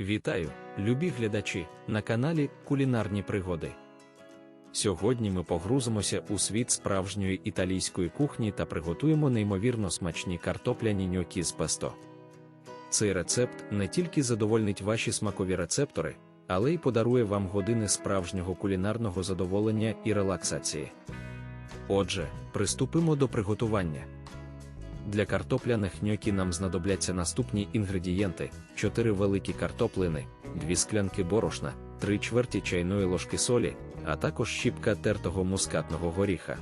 Вітаю, любі глядачі, на каналі Кулінарні пригоди. Сьогодні ми погрузимося у світ справжньої італійської кухні та приготуємо неймовірно смачні картопляні ньокі з песто. Цей рецепт не тільки задовольнить ваші смакові рецептори, але й подарує вам години справжнього кулінарного задоволення і релаксації. Отже, приступимо до приготування. Для картопляних ньокі нам знадобляться наступні інгредієнти: 4 великі картоплини, 2 склянки борошна, 3 чверті чайної ложки солі, а також щіпка тертого мускатного горіха.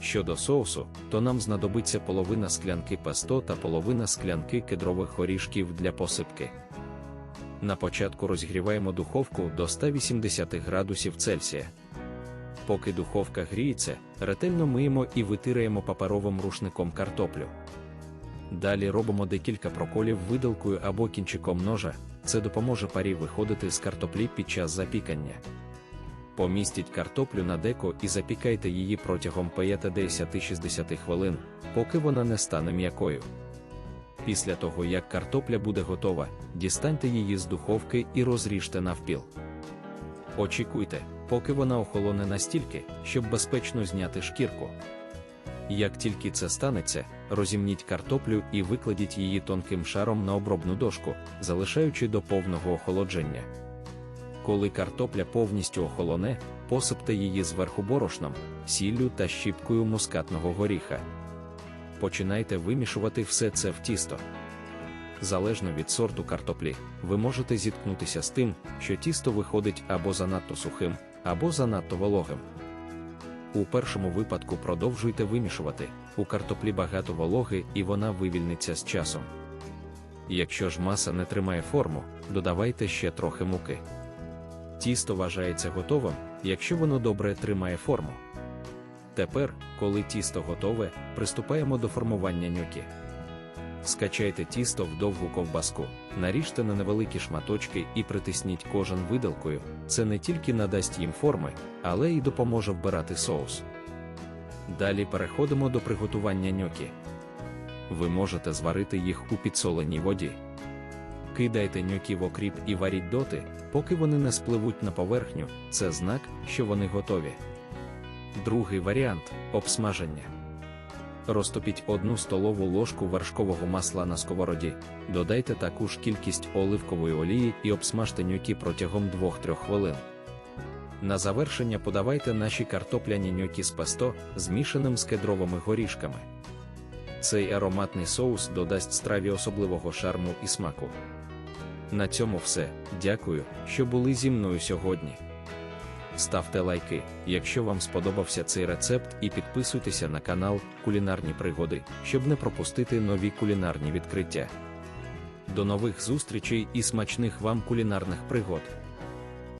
Щодо соусу, то нам знадобиться половина склянки песто та половина склянки кедрових горішків для посипки. На початку розігріваємо духовку до 180 градусів Цельсія. Поки духовка гріється, ретельно миємо і витираємо паперовим рушником картоплю. Далі робимо декілька проколів видалкою або кінчиком ножа, це допоможе парі виходити з картоплі під час запікання. Помістіть картоплю на деко і запікайте її протягом 50-60 хвилин, поки вона не стане м'якою. Після того, як картопля буде готова, дістаньте її з духовки і розріжте навпіл. Очікуйте, поки вона охолоне настільки, щоб безпечно зняти шкірку. Як тільки це станеться, розімніть картоплю і викладіть її тонким шаром на обробну дошку, залишаючи до повного охолодження. Коли картопля повністю охолоне, посипте її зверху борошном, сіллю та щіпкою мускатного горіха. Починайте вимішувати все це в тісто. Залежно від сорту картоплі, ви можете зіткнутися з тим, що тісто виходить або занадто сухим, або занадто вологим. У першому випадку продовжуйте вимішувати, у картоплі багато вологи і вона вивільниться з часом. Якщо ж маса не тримає форму, додавайте ще трохи муки. Тісто вважається готовим, якщо воно добре тримає форму. Тепер, коли тісто готове, приступаємо до формування ньокі. Скачайте тісто в довгу ковбаску, наріжте на невеликі шматочки і притисніть кожен видалкою. Це не тільки надасть їм форми, але й допоможе вбирати соус. Далі переходимо до приготування ньокі. Ви можете зварити їх у підсоленій воді. Кидайте ньокі в окріп і варіть доти, поки вони не спливуть на поверхню, це знак, що вони готові. Другий варіант обсмаження. Розтопіть одну столову ложку вершкового масла на сковороді, додайте таку ж кількість оливкової олії і обсмажте ньокі протягом 2-3 хвилин. На завершення подавайте наші картопляні ньокі з песто, змішаним з кедровими горішками. Цей ароматний соус додасть страві особливого шарму і смаку. На цьому все. Дякую, що були зі мною сьогодні. Ставте лайки, якщо вам сподобався цей рецепт, і підписуйтеся на канал Кулінарні Пригоди, щоб не пропустити нові кулінарні відкриття. До нових зустрічей і смачних вам кулінарних пригод!